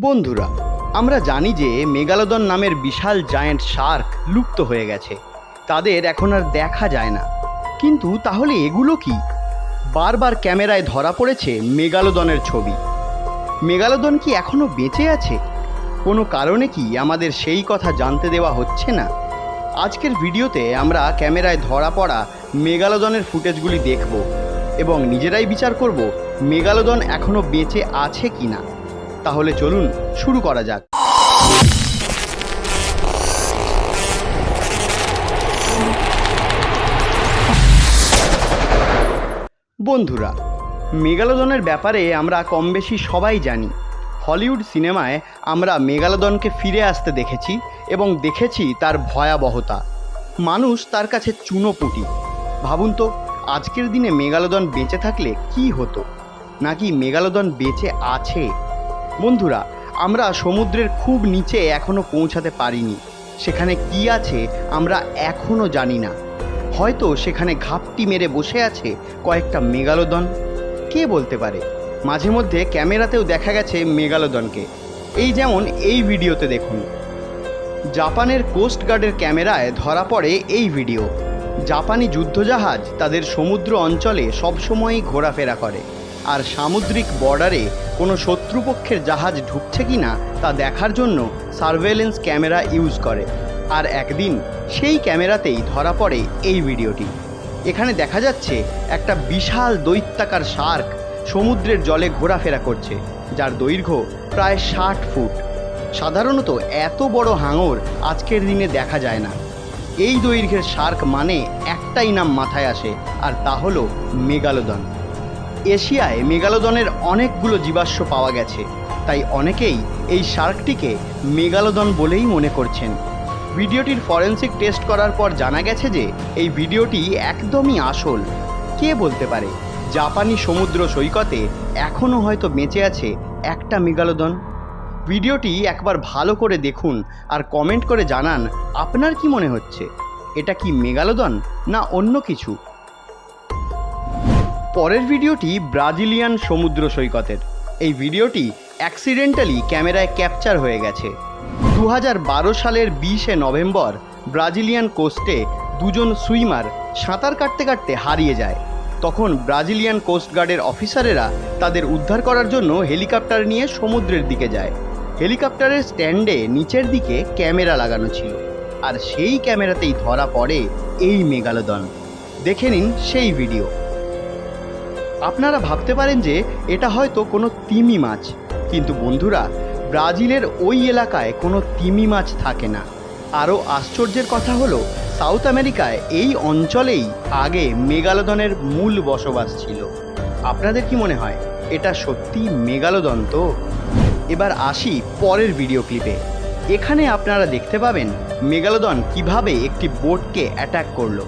বন্ধুরা, আমরা জানি যে মেগালোদন নামের বিশাল জায়ান্ট শার্ক লুপ্ত হয়ে গেছে। তাদের এখন আর দেখা যায় না। কিন্তু তাহলে এগুলো কি? বারবার ক্যামেরায় ধরা পড়েছে মেগালোদনের ছবি। মেগালোদন কি এখনও বেঁচে আছে? কোনো কারণে কি আমাদের সেই কথা জানতে দেওয়া হচ্ছে না? আজকের ভিডিওতে আমরা ক্যামেরায় ধরা পড়া মেগালোদনের ফুটেজগুলি দেখব এবং নিজেরাই বিচার করব মেগালোদন এখনও বেঁচে আছে কি না তাহলে চলুন শুরু করা যাক। বন্ধুরা, মেগালোদনের ব্যাপারে আমরা কম বেশি সবাই জানি। হলিউড সিনেমায় আমরা মেগালোদনকে ফিরে আসতে দেখেছি এবং দেখেছি তার ভয়াবহতা। মানুষ তার কাছে চুনোপুটি। ভাবুন তো, আজকের দিনে মেগালোদন বেঁচে থাকলে কি হতো? নাকি মেগালোদন বেঁচে আছে? বন্ধুরা, আমরা সমুদ্রের খুব নিচে এখনও পৌঁছাতে পারিনি। সেখানে কি আছে আমরা এখনও জানি না। হয়তো সেখানে ঘাপটি মেরে বসে আছে কয়েকটা মেগালোদন। কে বলতে পারে? মাঝে মধ্যে ক্যামেরাতেও দেখা গেছে মেগালোদনকে। এই যেমন এই ভিডিওতে দেখুন। জাপানের কোস্ট গার্ডের ক্যামেরায় ধরা পড়ে এই ভিডিও। জাপানি যুদ্ধজাহাজ তাদের সমুদ্র অঞ্চলে সবসময়ই ঘোরাফেরা করে। আর সামুদ্রিক বর্ডারে কোনো শত্রুপক্ষের জাহাজ ঢুকছে কি না তা দেখার জন্য সার্ভেলেন্স ক্যামেরা ইউজ করে। আর একদিন সেই ক্যামেরাতেই ধরা পড়ে এই ভিডিওটি। এখানে দেখা যাচ্ছে একটা বিশাল দৈত্যাকার শার্ক সমুদ্রের জলে ঘোরাফেরা করছে, যার দৈর্ঘ্য প্রায় ষাট ফুট। সাধারণত এত বড় হাঙর আজকের দিনে দেখা যায় না। এই দৈর্ঘ্যের শার্ক মানে একটাই নাম মাথায় আসে, আর তা হলো মেগালোদন। এশিয়ায় মেগালোদনের অনেকগুলো জীবাশ্ম পাওয়া গেছে। তাই অনেকেই এই শার্কটিকে মেগালোদন বলেই মনে করছেন। ভিডিওটির ফরেন্সিক টেস্ট করার পর জানা গেছে যে, এই ভিডিওটি একদমই আসল। কে বলতে পারে? জাপানি সমুদ্র সৈকতে এখনও হয়তো বেঁচে আছে একটা মেগালোদন। ভিডিওটি একবার ভালো করে দেখুন আর কমেন্ট করে জানান, আপনার কি মনে হচ্ছে? এটা কি মেগালোদন না অন্য কিছু? পরের ভিডিওটি ব্রাজিলিয়ান সমুদ্র সৈকতের। এই ভিডিওটি অ্যাক্সিডেন্টালি ক্যামেরায় ক্যাপচার হয়ে গেছে। দু হাজার বারো সালের বিশে নভেম্বর ব্রাজিলিয়ান কোস্টে দুজন সুইমার সাঁতার কাটতে কাটতে হারিয়ে যায়। তখন ব্রাজিলিয়ান কোস্টগার্ডের অফিসারেরা তাদের উদ্ধার করার জন্য হেলিকপ্টার নিয়ে সমুদ্রের দিকে যায়। হেলিকপ্টারের স্ট্যান্ডে নিচের দিকে ক্যামেরা লাগানো ছিল। আর সেই ক্যামেরাতেই ধরা পড়ে এই মেগালোদন। দেখে নিন সেই ভিডিও আপনারা ভাবতে পারেন যে এটা হয়তো কোনো তিমি মাছ। কিন্তু বন্ধুরা, ব্রাজিলের ওই এলাকায় কোনো তিমি মাছ থাকে না। আরও আশ্চর্যের কথা হলো, সাউথ আমেরিকায় এই অঞ্চলেই আগে মেগালোদনের মূল বসবাস ছিল। আপনাদের কি মনে হয়, এটা সত্যি মেগালোদন তো? এবার আসি পরের ভিডিও ক্লিপে। এখানে আপনারা দেখতে পাবেন মেগালোদন কীভাবে একটি বোটকে অ্যাটাক করল।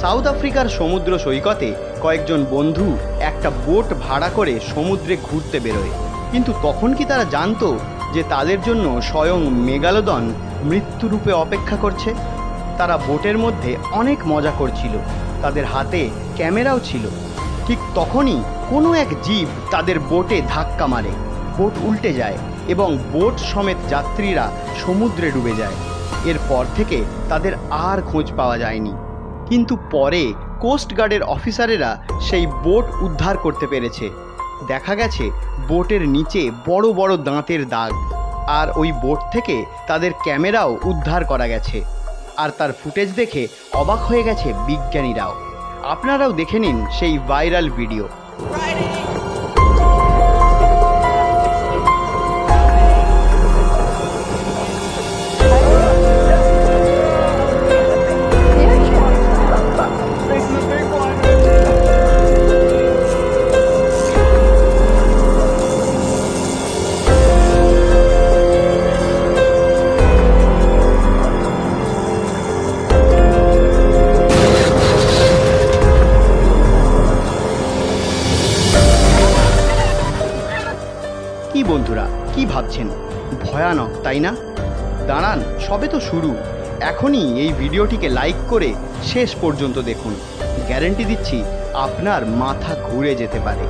সাউথ আফ্রিকার সমুদ্র সৈকতে কয়েকজন বন্ধু একটা বোট ভাড়া করে সমুদ্রে ঘুরতে বেরোয়। কিন্তু তখন কি তারা জানতো যে তাদের জন্য স্বয়ং মেগালোদন মৃত্যুরূপে অপেক্ষা করছে? তারা বোটের মধ্যে অনেক মজা করছিল। তাদের হাতে ক্যামেরাও ছিল। ঠিক তখনই কোনো এক জীব তাদের বোটে ধাক্কা মারে। বোট উল্টে যায় এবং বোট সমেত যাত্রীরা সমুদ্রে ডুবে যায়। এরপর থেকে তাদের আর খোঁজ পাওয়া যায়নি। কিন্তু পরে কোস্টগার্ডের অফিসারেরা সেই বোট উদ্ধার করতে পেরেছে। দেখা গেছে বোটের নিচে বড় বড় দাঁতের দাগ। আর ওই বোট থেকে তাদের ক্যামেরাও উদ্ধার করা গেছে। আর তার ফুটেজ দেখে অবাক হয়ে গেছে বিজ্ঞানীরাও। আপনারাও দেখে নিন সেই ভাইরাল ভিডিও বন্ধুরা, কি ভাবছেন? ভয়ানক, তাই না? দাঁড়ান, সবে তো শুরু। এখনই এই ভিডিওটিকে লাইক করে শেষ পর্যন্ত দেখুন। গ্যারেন্টি দিচ্ছি, আপনার মাথা ঘুরে যেতে পারে।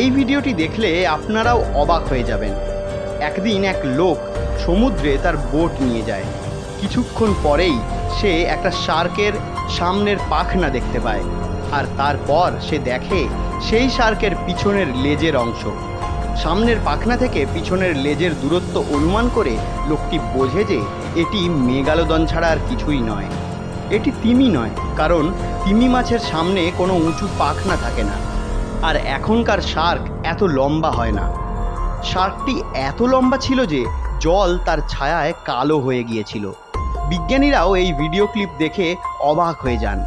এই ভিডিওটি দেখলে আপনারাও অবাক হয়ে যাবেন। একদিন এক লোক সমুদ্রে তার বোট নিয়ে যায়। কিছুক্ষণ পরেই সে একটা শার্কের সামনের পাখনা দেখতে পায়। আর তারপর সে দেখে সেই শার্কের পিছনের লেজের অংশ। সামনের পাখনা থেকে পিছনের লেজের দূরত্ব অনুমান করে লোকটি বোঝে যে এটি মেগালোদন ছাড়া আর কিছুই নয়। এটি তিমি নয়, কারণ তিমি মাছের সামনে কোনো উঁচু পাখনা থাকে না। আর এখনকার শার্ক এত লম্বা হয় না। শার্কটি এত লম্বা ছিল যে জল তার ছায়ায় কালো হয়ে গিয়েছিল। বিজ্ঞানীরাও এই ভিডিও ক্লিপ দেখে অবাক হয়ে যান।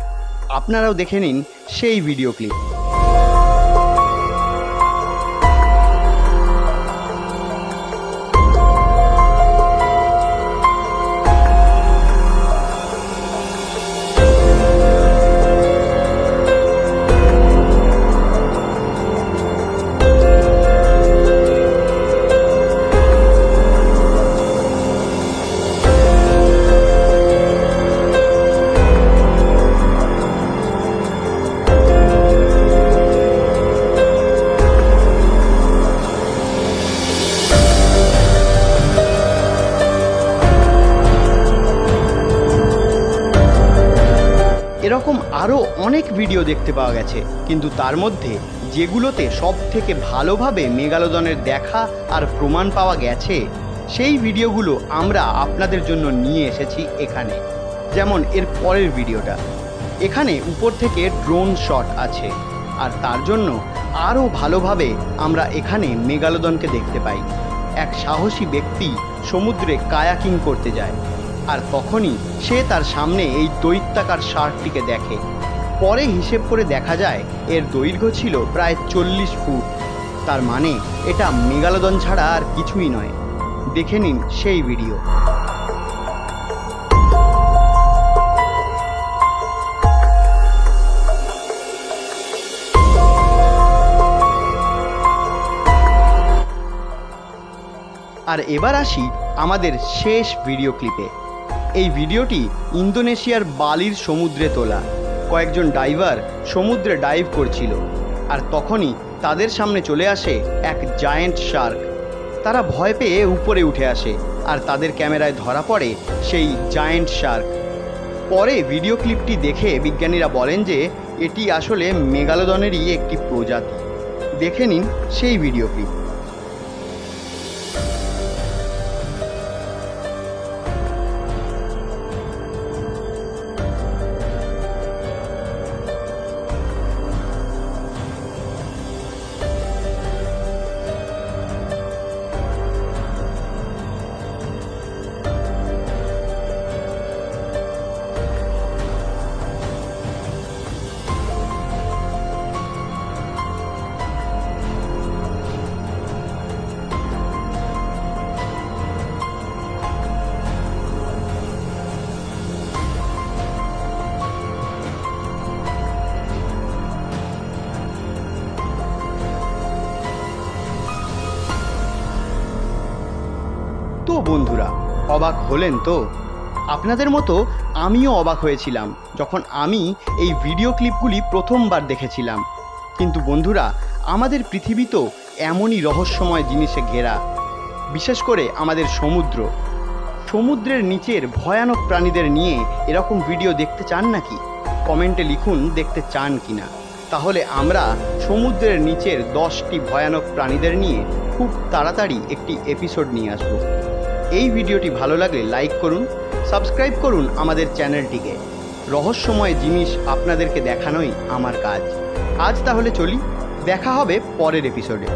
আপনারাও দেখে নিন সেই ভিডিও ক্লিপ। এরকম আরও অনেক ভিডিও দেখতে পাওয়া গেছে। কিন্তু তার মধ্যে যেগুলোতে সব থেকে ভালোভাবে মেগালোদনের দেখা আর প্রমাণ পাওয়া গেছে, সেই ভিডিওগুলো আমরা আপনাদের জন্য নিয়ে এসেছি এখানে। যেমন এর পরের ভিডিওটা এখানে উপর থেকে ড্রোন শট আছে। আর তার জন্য আরও ভালোভাবে আমরা এখানে মেগালোদনকে দেখতে পাই। এক সাহসী ব্যক্তি সমুদ্রে কায়াকিং করতে যায়। আর তখনই সে তার সামনে এই দৈত্যাকার শার্কটিকে দেখে। পরে হিসেব করে দেখা যায়, এর দৈর্ঘ্য ছিল প্রায় চল্লিশ ফুট। তার মানে এটা মেগালোদন ছাড়া আর কিছুই নয়। দেখে নিন সেই ভিডিও। আর এবার আসি আমাদের শেষ ভিডিও ক্লিপে। এই ভিডিওটি ইন্দোনেশিয়ার বালির সমুদ্রে তোলা। কয়েকজন ডাইভার সমুদ্রে ডাইভ করছিল আর তখনই তাদের সামনে চলে আসে এক জায়েন্ট শার্ক তারা ভয় পেয়ে উপরে উঠে আসে আর তাদের ক্যামেরায় ধরা পড়ে সেই জায়েন্ট শার্ক পরে ভিডিও ক্লিপটি দেখে বিজ্ঞানীরা বলেন যে এটি আসলে মেগালোদনেরই একটি প্রজাতি। দেখে নিন সেই ভিডিও ক্লিপ। বন্ধুরা, অবাক হলেন তো? আপনাদের মতো আমিও অবাক হয়েছিলাম যখন আমি এই ভিডিও ক্লিপগুলি প্রথমবার দেখেছিলাম। কিন্তু বন্ধুরা, আমাদের পৃথিবী তো এমনই রহস্যময় জিনিসে ঘেরা, বিশেষ করে আমাদের সমুদ্র। সমুদ্রের নিচের ভয়ানক প্রাণীদের নিয়ে এরকম ভিডিও দেখতে চান নাকি? কমেন্টে লিখুন দেখতে চান কিনা। তাহলে আমরা সমুদ্রের নিচের দশটি ভয়ানক প্রাণীদের নিয়ে খুব তাড়াতাড়ি একটি এপিসোড নিয়ে আসব। এই ভিডিওটি ভালো লাগলে লাইক করুন, সাবস্ক্রাইব করুন আমাদের চ্যানেলটিকে। রহস্যময় জিনিস আপনাদেরকে দেখানোই আমার কাজ। আজ তাহলে চলি, দেখা হবে পরের এপিসোডে